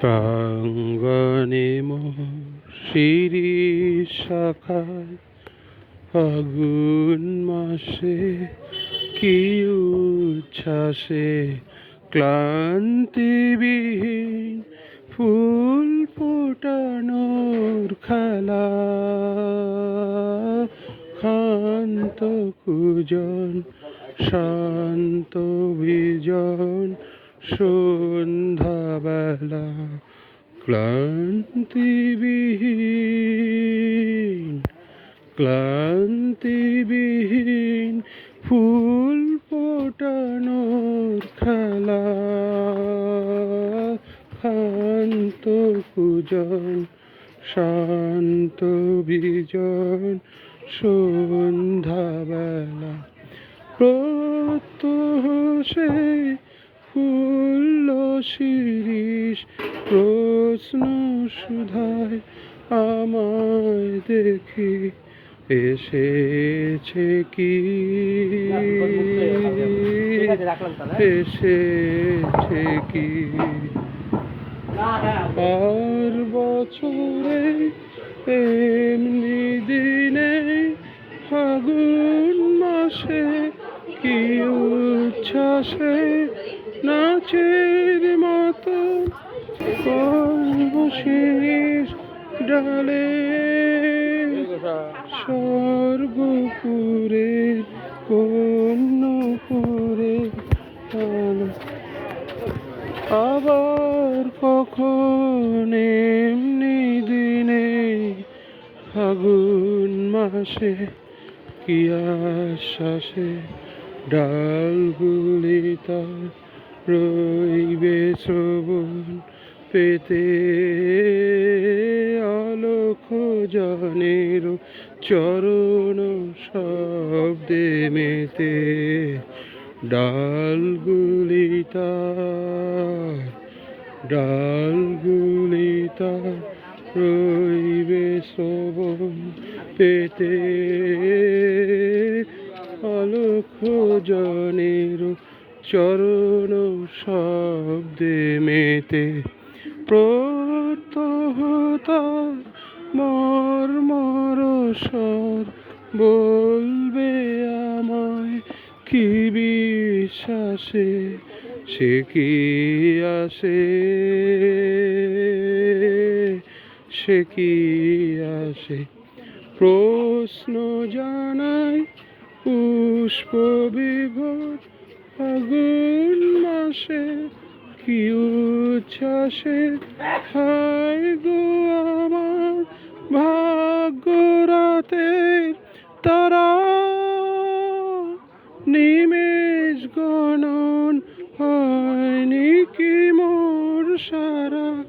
প্রাঙ্গণে শিরি শাখায় ফাগুন মাসে কি উচ্ছ্বাসে ক্লান্তিবিহীন ফুল ফোটানোর খেলা। শান্ত কুজন, শান্ত বিজন সন্ধ্যাবেলা ক্লান্তিবিহীন ক্লান্তিবিহীন ফুল ফোটানোর খেলা। শান্ত কুজন শান্ত বিজন সন্ধ্যাবেলা প্রত্যহ সে ফুল্ল শিরিষ, প্রশ্ন সুধায় আমায় দেখি এসেছে কি? এসেছে কি? আর বছরে এমনি দিনে ফাগুন মাসে কি উচ্ছ্বাসে মতো সর্বশেষ ডালে। স্বর্গপুরে, কন্যপুরে আবার কখন এমনি দিনে, ফাগুন মাসে কি আশ্বাসে ডালগুলি তার রইবে শ্রবণ পেতে আলোক জানের চরণ শব্দে মেতে ডালগুলি তার ডালগুলি তার রইবে শ্রবণ পেতে। আলোক জনের চরণ শব্দে মেতে প্রত্যহতা মর স্বর বলবে আমায়, কি বিশ্বাসে সে কি আসে? সে কি আসে? প্রশ্ন জানায় পুষ্প বিভোর ফাগুন মাসে কি উচ্ছ্বাসে হায় গো আমার ভাগ্য রাতের তারা নিমেষ গণন হয়নি কি মোর সারা?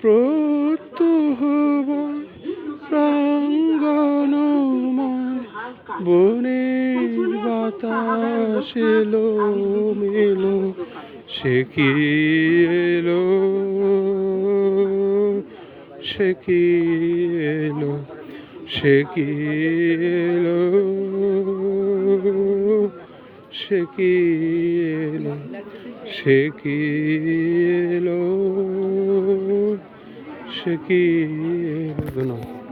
প্রত্যহ প্রাঙ্গণময় বনের বাতাস এলো, মেলো। সে কি এলো সে কি এলো সে কি এলো সে কি এলো সে কি এলো সে কি এলো